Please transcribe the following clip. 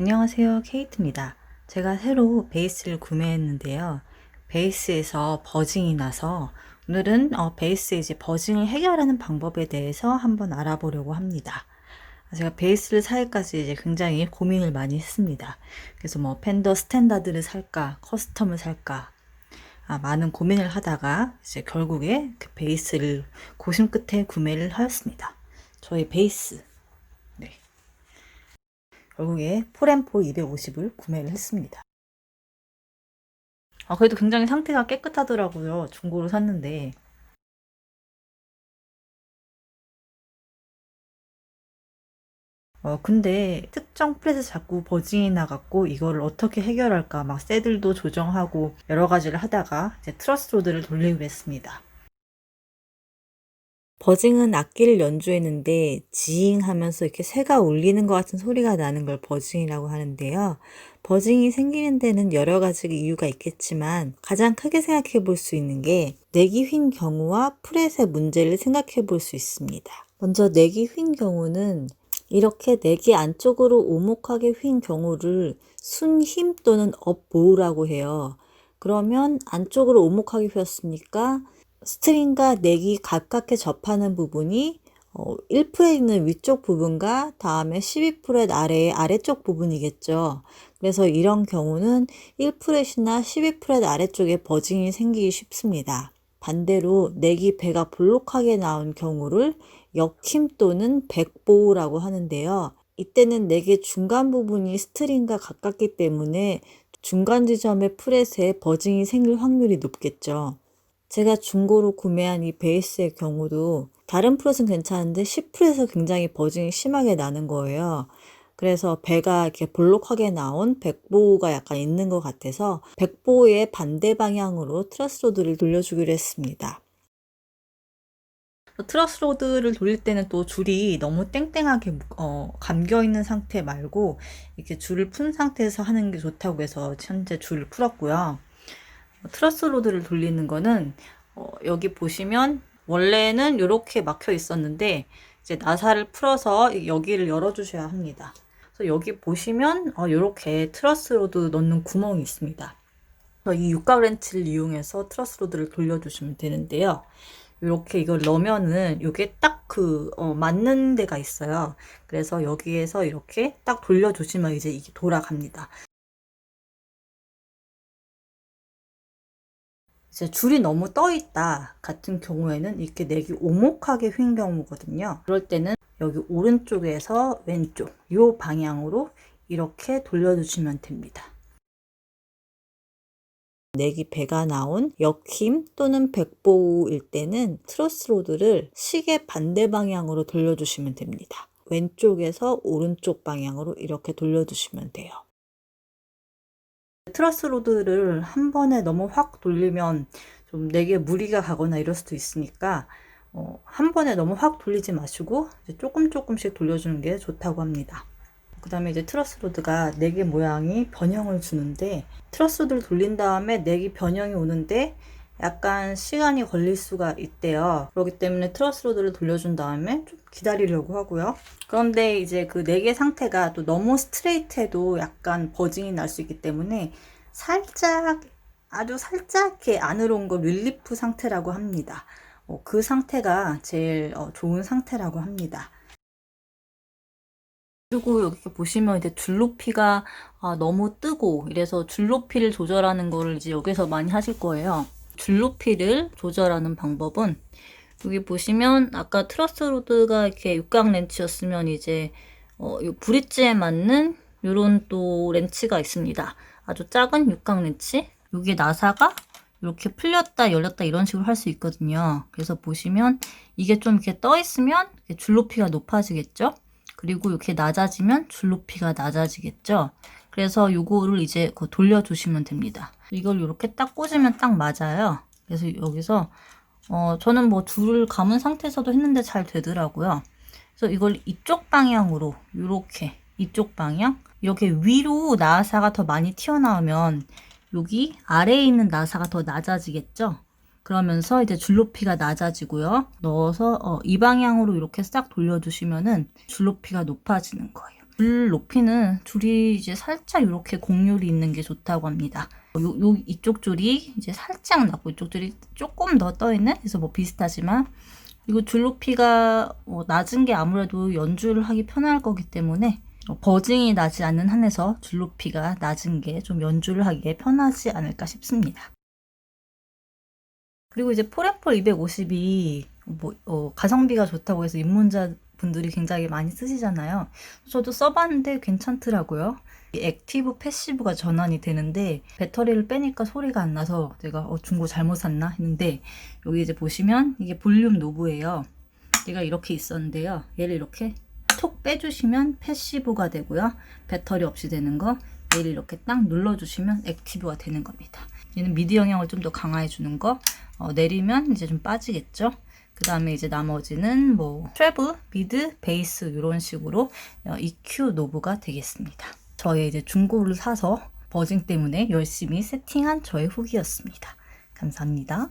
안녕하세요. 케이트입니다. 제가 새로 베이스를 구매했는데요. 베이스에서 버징이 나서 오늘은 어, 베이스 이제 버징을 해결하는 방법에 대해서 한번 알아보려고 합니다. 제가 베이스를 살까지 이제 굉장히 고민을 많이 했습니다. 그래서 뭐 팬더 스탠다드를 살까, 커스텀을 살까, 아, 많은 고민을 하다가 이제 결국에 그 베이스를 고심 끝에 구매를 하였습니다. 저의 베이스. 네. 결국에 폴앤폴 250을 구매를 했습니다. 아, 그래도 굉장히 상태가 깨끗하더라고요. 중고로 샀는데. 어, 근데 특정 플랫에 자꾸 버징이 나갔고 이거를 어떻게 해결할까 막 새들도 조정하고 여러 가지를 하다가 이제 트러스 로드를 돌리기로 했습니다. 버징은 악기를 연주했는데 지잉 하면서 이렇게 새가 울리는 것 같은 소리가 나는 걸 버징이라고 하는데요. 버징이 생기는 데는 여러 가지 이유가 있겠지만 가장 크게 생각해 볼 수 있는 게 내기 휜 경우와 프렛의 문제를 생각해 볼 수 있습니다. 먼저 내기 휜 경우는 이렇게 내기 안쪽으로 오목하게 휜 경우를 순힘 또는 업보우라고 해요. 그러면 안쪽으로 오목하게 휘었으니까 스트링과 넥이 가깝게 접하는 부분이 어, 1프렛 있는 위쪽 부분과 다음에 12프렛 아래의 아래쪽 부분이겠죠. 그래서 이런 경우는 1프렛이나 12프렛 아래쪽에 버징이 생기기 쉽습니다. 반대로 넥이 배가 볼록하게 나온 경우를 역힘 또는 백보우라고 하는데요. 이때는 넥의 중간 부분이 스트링과 가깝기 때문에 중간 지점의 프렛에 버징이 생길 확률이 높겠죠. 제가 중고로 구매한 이 베이스의 경우도 다른 프렛은 괜찮은데 10프렛에서 굉장히 버징이 심하게 나는 거예요. 그래서 배가 이렇게 볼록하게 나온 백보호가 약간 있는 것 같아서 백보호의 반대 방향으로 트러스 로드를 돌려주기로 했습니다. 트러스 로드를 돌릴 때는 또 줄이 너무 땡땡하게 어, 감겨 있는 상태 말고 이렇게 줄을 푼 상태에서 하는 게 좋다고 해서 현재 줄을 풀었고요. 트러스 로드를 돌리는 거는 어, 여기 보시면 원래는 이렇게 막혀 있었는데 이제 나사를 풀어서 여기를 열어주셔야 합니다. 그래서 여기 보시면 어, 이렇게 트러스 로드 넣는 구멍이 있습니다. 이 육각 렌치를 이용해서 트러스 로드를 돌려주시면 되는데요. 이렇게 이걸 넣으면은 이게 딱그 어, 맞는 데가 있어요. 그래서 여기에서 이렇게 딱 돌려주시면 이제 이게 돌아갑니다. 이제 줄이 너무 떠 있다 같은 경우에는 이렇게 넥이 오목하게 휜 경우거든요. 그럴 때는 여기 오른쪽에서 왼쪽 이 방향으로 이렇게 돌려주시면 됩니다. 넥이 배가 나온 역힘 또는 백보우일 때는 트러스 로드를 시계 반대 방향으로 돌려주시면 됩니다. 왼쪽에서 오른쪽 방향으로 이렇게 돌려주시면 돼요. 트러스 로드를 한 번에 너무 확 돌리면 좀 내게 무리가 가거나 이럴 수도 있으니까 어, 한 번에 너무 확 돌리지 마시고 조금 조금씩 돌려주는 게 좋다고 합니다. 그 다음에 이제 트러스 로드가 네개 모양이 변형을 주는데 트러스 로드를 돌린 다음에 네개 변형이 오는데 약간 시간이 걸릴 수가 있대요. 그렇기 때문에 트러스 로드를 돌려준 다음에 좀 기다리려고 하고요. 그런데 이제 그 네 개 상태가 또 너무 스트레이트해도 약간 버징이 날 수 있기 때문에 살짝 아주 살짝 이렇게 안으로 온거 릴리프 상태라고 합니다. 어, 그 상태가 제일 어, 좋은 상태라고 합니다. 그리고 여기 보시면 이제 줄 높이가 아, 너무 뜨고 이래서 줄 높이를 조절하는 거를 이제 여기서 많이 하실 거예요. 줄 높이를 조절하는 방법은 여기 보시면 아까 트러스 로드가 이렇게 육각 렌치였으면 이제 어, 이 브릿지에 맞는 이런 또 렌치가 있습니다. 아주 작은 육각 렌치. 여기 나사가 이렇게 풀렸다 열렸다 이런 식으로 할 수 있거든요. 그래서 보시면 이게 좀 이렇게 떠 있으면 줄 높이가 높아지겠죠. 그리고 이렇게 낮아지면 줄 높이가 낮아지겠죠. 그래서 요거를 이제 돌려주시면 됩니다. 이걸 이렇게 딱 꽂으면 딱 맞아요. 그래서 여기서 어, 저는 뭐 줄을 감은 상태에서도 했는데 잘 되더라고요. 그래서 이걸 이쪽 방향으로 이렇게 이쪽 방향 이렇게 위로 나사가 더 많이 튀어나오면 여기 아래에 있는 나사가 더 낮아지겠죠. 그러면서 이제 줄 높이가 낮아지고요. 넣어서 어, 이 방향으로 이렇게 싹 돌려주시면은 줄 높이가 높아지는 거예요. 줄 높이는 줄이 이제 살짝 이렇게 곡률이 있는 게 좋다고 합니다. 요, 요 이쪽 줄이 이제 살짝 낮고 이쪽 줄이 조금 더 떠 있는 그래서 뭐 비슷하지만 그리고 줄 높이가 어, 낮은 게 아무래도 연주를 하기 편할 거기 때문에 어, 버징이 나지 않는 한에서 줄 높이가 낮은 게 좀 연주를 하기에 편하지 않을까 싶습니다. 그리고 이제 포렌폴 250이 뭐 어, 가성비가 좋다고 해서 입문자 분들이 굉장히 많이 쓰시잖아요. 저도 써봤는데 괜찮더라고요. 이 액티브 패시브가 전환이 되는데 배터리를 빼니까 소리가 안 나서 제가 어, 중고 잘못 샀나 했는데 여기 이제 보시면 이게 볼륨 노브예요. 얘가 이렇게 있었는데요. 얘를 이렇게 톡 빼주시면 패시브가 되고요. 배터리 없이 되는 거 얘를 이렇게 딱 눌러주시면 액티브가 되는 겁니다. 얘는 미디 영향을 좀 더 강화해 주는 거 어, 내리면 이제 좀 빠지겠죠. 그 다음에 이제 나머지는 뭐 트래블, 미드, 베이스 이런 식으로 어, EQ 노브가 되겠습니다. 저의 이제 중고를 사서 버징 때문에 열심히 세팅한 저의 후기였습니다. 감사합니다.